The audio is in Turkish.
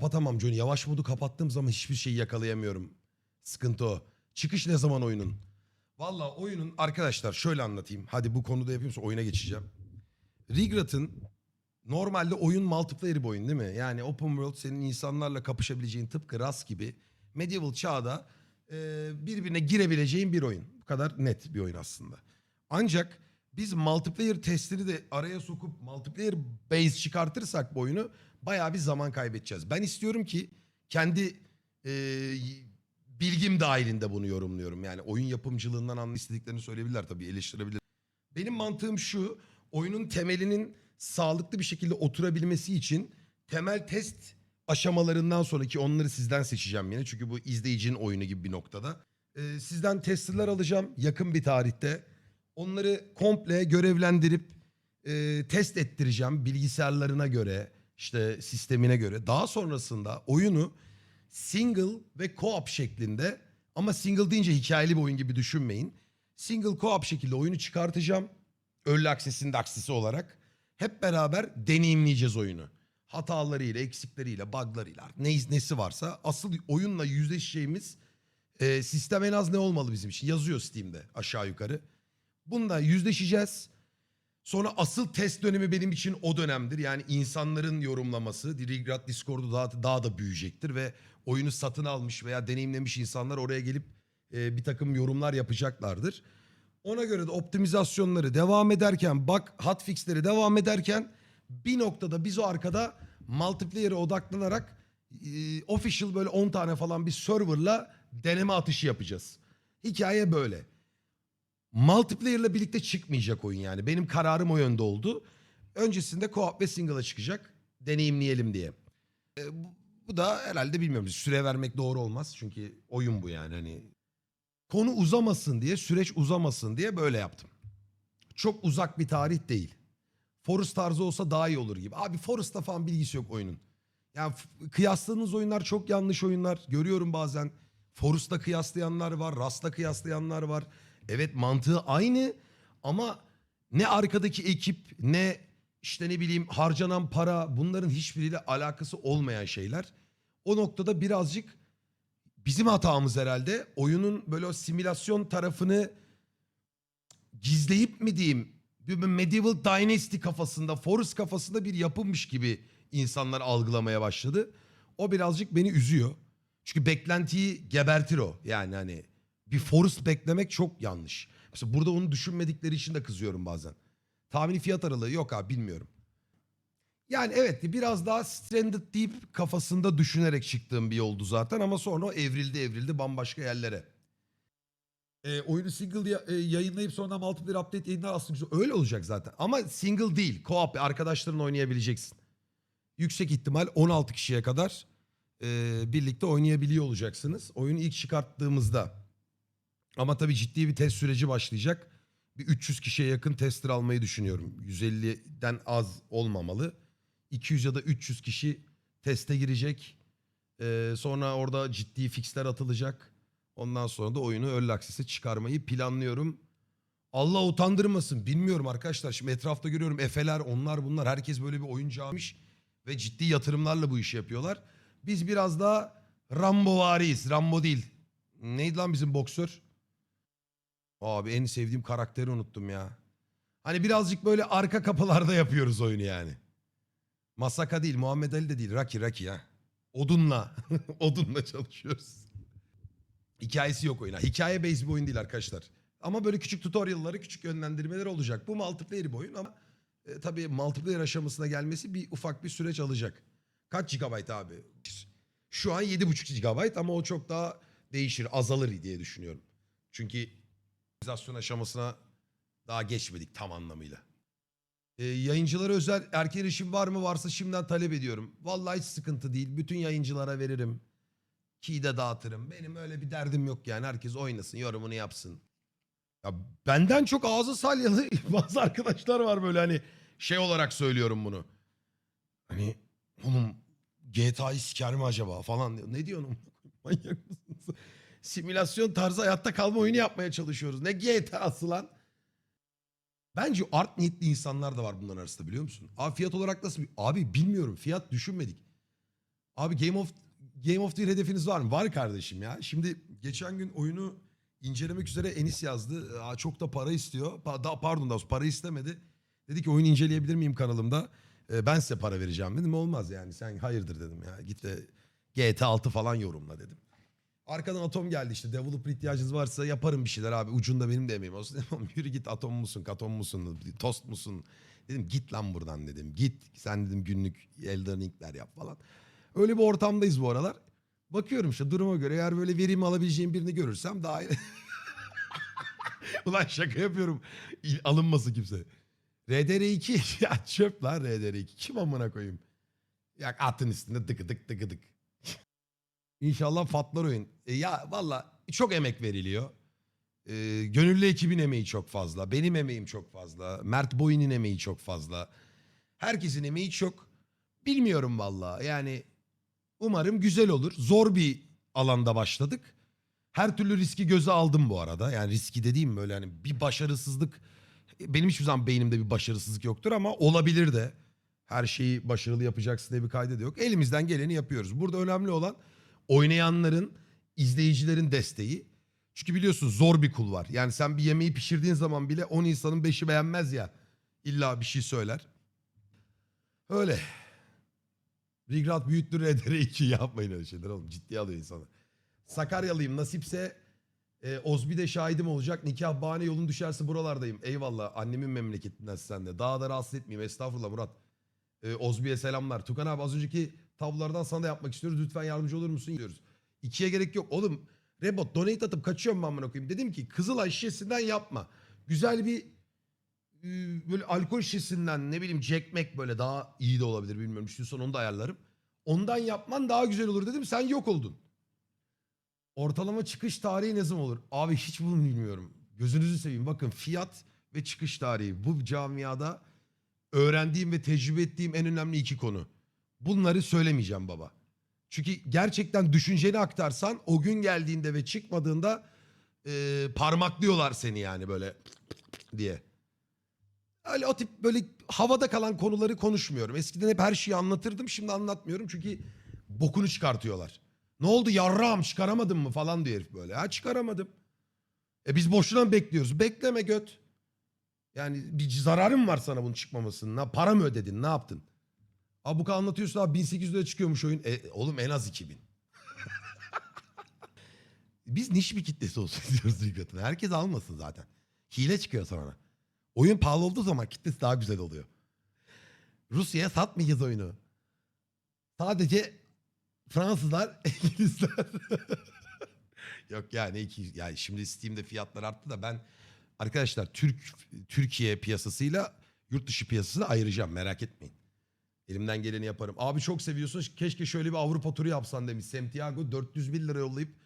Kapatamam Johnny. Yavaş modu kapattığım zaman hiçbir şeyi yakalayamıyorum. Sıkıntı o. Çıkış ne zaman oyunun? Valla oyunun arkadaşlar şöyle anlatayım. Hadi bu konuda yapayım sonra oyuna geçeceğim. Rigrat'ın normalde oyun multiplayer bir oyun değil mi? Yani open world senin insanlarla kapışabileceğin tıpkı Rust gibi medieval çağda e, birbirine girebileceğin bir oyun. Bu kadar net bir oyun aslında. Ancak biz multiplayer testleri de araya sokup multiplayer base çıkartırsak bu oyunu bayağı bir zaman kaybedeceğiz. Ben istiyorum ki kendi e, bilgim dahilinde bunu yorumluyorum. Yani oyun yapımcılığından anlı istediklerini söyleyebilirler tabii eleştirebilir. Benim mantığım şu oyunun temelinin sağlıklı bir şekilde oturabilmesi için temel test aşamalarından sonraki onları sizden seçeceğim yine. Çünkü bu izleyicinin oyunu gibi bir noktada. Ee, sizden testerler alacağım yakın bir tarihte. Onları komple görevlendirip e, test ettireceğim bilgisayarlarına göre işte sistemine göre. Daha sonrasında oyunu single ve co-op şeklinde ama single deyince hikayeli bir oyun gibi düşünmeyin. Single co-op şekilde oyunu çıkartacağım. Early Access'in de aksisi olarak. Hep beraber deneyimleyeceğiz oyunu. Hatalarıyla, eksikleriyle, buglarıyla ne, nesi varsa asıl oyunla yüzleşeceğimiz e, sistem en az ne olmalı bizim için? Yazıyor Steam'de aşağı yukarı. Bununla yüzleşeceğiz. Sonra asıl test dönemi benim için o dönemdir. Yani insanların yorumlaması. Rigrat Discord'u daha, daha da büyüyecektir ve oyunu satın almış veya deneyimlemiş insanlar oraya gelip e, bir takım yorumlar yapacaklardır. Ona göre de optimizasyonları devam ederken, bak hotfixleri devam ederken bir noktada biz o arkada multiplayer'e odaklanarak e, official böyle 10 tane falan bir serverla deneme atışı yapacağız. Hikaye böyle. Multiplayer'la birlikte çıkmayacak oyun yani. Benim kararım o yönde oldu. Öncesinde co-op ve single'a çıkacak. Deneyimleyelim diye. E, bu, bu da herhalde bilmiyorum. Süre vermek doğru olmaz. Çünkü oyun bu yani. Hani konu uzamasın diye, süreç uzamasın diye böyle yaptım. Çok uzak bir tarih değil. Forest tarzı olsa daha iyi olur gibi. Abi Forest'ta falan bilgisi yok oyunun. Yani kıyasladığınız oyunlar çok yanlış oyunlar. Görüyorum bazen. Forest'la kıyaslayanlar var, Rust'la kıyaslayanlar var. Evet mantığı aynı ama ne arkadaki ekip ne işte ne bileyim harcanan para bunların hiçbiriyle alakası olmayan şeyler. O noktada birazcık bizim hatamız herhalde. Oyunun böyle o simülasyon tarafını gizleyip mi diyeyim bir Medieval Dynasty kafasında, Forest kafasında bir yapılmış gibi insanlar algılamaya başladı. O birazcık beni üzüyor. Çünkü beklentiyi gebertir o. Yani hani bir Forest beklemek çok yanlış. Mesela burada onu düşünmedikleri için de kızıyorum bazen. Tahmini fiyat aralığı yok abi bilmiyorum. Yani evet biraz daha Stranded Deep kafasında düşünerek çıktığım bir yoldu zaten ama sonra evrildi evrildi bambaşka yerlere. E, oyunu single ya- e, yayınlayıp sonra multiplayer update yayınlar aslında güzel. Öyle olacak zaten ama single değil co-op arkadaşların oynayabileceksin. Yüksek ihtimal 16 kişiye kadar e, birlikte oynayabiliyor olacaksınız. Oyunu ilk çıkarttığımızda. Ama tabii ciddi bir test süreci başlayacak. Bir 300 kişiye yakın tester almayı düşünüyorum. 150'den az olmamalı. 200 ya da 300 kişi teste girecek. E, sonra orada ciddi fixler atılacak. Ondan sonra da oyunu Early Access'e çıkarmayı planlıyorum. Allah utandırmasın. Bilmiyorum arkadaşlar. Şimdi etrafta görüyorum Efeler, onlar bunlar. Herkes böyle bir oyuncu almış. Ve ciddi yatırımlarla bu işi yapıyorlar. Biz biraz daha Rambo variyiz. Rambo değil. Neydi lan bizim boksör? Abi en sevdiğim karakteri unuttum ya. Hani birazcık böyle arka kapılarda yapıyoruz oyunu yani. Masaka değil, Muhammed Ali de değil. Raki Raki ya. Odunla. Odunla çalışıyoruz. Hikayesi yok oyuna. Hikaye based bir oyun değil arkadaşlar. Ama böyle küçük tutorial'ları, küçük yönlendirmeleri olacak. Bu multiplayer bir oyun ama e, tabii multiplayer aşamasına gelmesi bir ufak bir süreç alacak. Kaç GB abi? Şu an 7.5 GB ama o çok daha değişir, azalır diye düşünüyorum. Çünkü optimizasyon aşamasına daha geçmedik tam anlamıyla. E, yayıncılara özel erken erişim var mı? Varsa şimdiden talep ediyorum. Vallahi hiç sıkıntı değil. Bütün yayıncılara veririm. Key de dağıtırım. Benim öyle bir derdim yok yani. Herkes oynasın, yorumunu yapsın. Ya benden çok ağzı salyalı bazı arkadaşlar var böyle hani şey olarak söylüyorum bunu. Hani oğlum GTA'yı siker mi acaba falan diyor. Ne diyorsun? Manyak mısın? Simülasyon tarzı hayatta kalma oyunu yapmaya çalışıyoruz. Ne GTA'sı lan? Bence art niyetli insanlar da var bunların arasında biliyor musun? Abi fiyat olarak nasıl? Abi bilmiyorum fiyat düşünmedik. Abi Game of Game of the Year hedefiniz var mı? Var kardeşim ya. Şimdi geçen gün oyunu incelemek üzere Enis yazdı. Aa, çok da para istiyor. Pa- da, pardon da para istemedi. Dedi ki oyunu inceleyebilir miyim kanalımda? Ee, ben size para vereceğim dedim. Olmaz yani sen hayırdır dedim ya. Git de GTA 6 falan yorumla dedim. Arkadan Atom geldi işte developer ihtiyacınız varsa yaparım bir şeyler abi. Ucunda benim de emeğim olsun. Yürü git Atom musun, Katom musun, Tost musun? Dedim git lan buradan dedim. Git sen dedim günlük Elden yap falan. Öyle bir ortamdayız bu aralar. Bakıyorum işte duruma göre eğer böyle verim alabileceğim birini görürsem daha iyi. Ulan şaka yapıyorum. Alınmasın kimse. RDR2 ya çöp lan RDR2. Kim amına koyayım? Ya atın üstünde dıkı dık dıkı dık. İnşallah patlar oyun. E ya valla çok emek veriliyor. E, gönüllü ekibin emeği çok fazla. Benim emeğim çok fazla. Mert Boy'un emeği çok fazla. Herkesin emeği çok. Bilmiyorum valla. Yani umarım güzel olur. Zor bir alanda başladık. Her türlü riski göze aldım bu arada. Yani riski dediğim böyle hani bir başarısızlık benim hiçbir zaman beynimde bir başarısızlık yoktur ama olabilir de. Her şeyi başarılı yapacaksın diye bir kaydı da yok. Elimizden geleni yapıyoruz. Burada önemli olan oynayanların, izleyicilerin desteği. Çünkü biliyorsun zor bir kul var. Yani sen bir yemeği pişirdiğin zaman bile 10 insanın 5'i beğenmez ya. İlla bir şey söyler. Öyle. Rigrat büyüttür edere 2 yapmayın öyle şeyler oğlum. Ciddiye alıyor insanı. Sakaryalıyım nasipse e, Ozbi'de şahidim olacak. Nikah bahane yolun düşerse buralardayım. Eyvallah annemin memleketinden sen de. Daha da rahatsız etmeyeyim. Estağfurullah Murat. E, Ozbi'ye selamlar. Tukan abi az önceki tablolardan sana da yapmak istiyoruz. Lütfen yardımcı olur musun? diyoruz. İkiye gerek yok. Oğlum Rebot donate atıp kaçıyorum ben amına koyayım. Dedim ki Kızılay şişesinden yapma. Güzel bir e, böyle alkol şişesinden ne bileyim Jack Mac böyle daha iyi de olabilir bilmiyorum. İstiyorsan onu da ayarlarım. Ondan yapman daha güzel olur dedim. Sen yok oldun. Ortalama çıkış tarihi ne zaman olur? Abi hiç bunu bilmiyorum. Gözünüzü seveyim. Bakın fiyat ve çıkış tarihi. Bu camiada öğrendiğim ve tecrübe ettiğim en önemli iki konu. Bunları söylemeyeceğim baba. Çünkü gerçekten düşünceni aktarsan o gün geldiğinde ve çıkmadığında e, parmaklıyorlar seni yani böyle diye. Öyle o tip böyle havada kalan konuları konuşmuyorum. Eskiden hep her şeyi anlatırdım şimdi anlatmıyorum çünkü bokunu çıkartıyorlar. Ne oldu yarrağım çıkaramadın mı falan diyor herif böyle. Ha çıkaramadım. E biz boşuna mı bekliyoruz? Bekleme göt. Yani bir zararın var sana bunun çıkmamasının. Para mı ödedin ne yaptın? Abuka anlatıyorsun abi 1800 lira çıkıyormuş oyun. E, oğlum en az 2000. Biz niş bir kitlesi olsun istiyoruz Rigrat'ın. Herkes almasın zaten. Hile çıkıyor sonra. Oyun pahalı olduğu zaman kitlesi daha güzel oluyor. Rusya'ya satmayacağız oyunu. Sadece Fransızlar, İngilizler. Yok ya ne iki yani şimdi Steam'de fiyatlar arttı da ben arkadaşlar Türk Türkiye piyasasıyla yurt dışı piyasasını ayıracağım merak etmeyin. Elimden geleni yaparım. Abi çok seviyorsun. Keşke şöyle bir Avrupa turu yapsan demiş. Santiago 401 lira yollayıp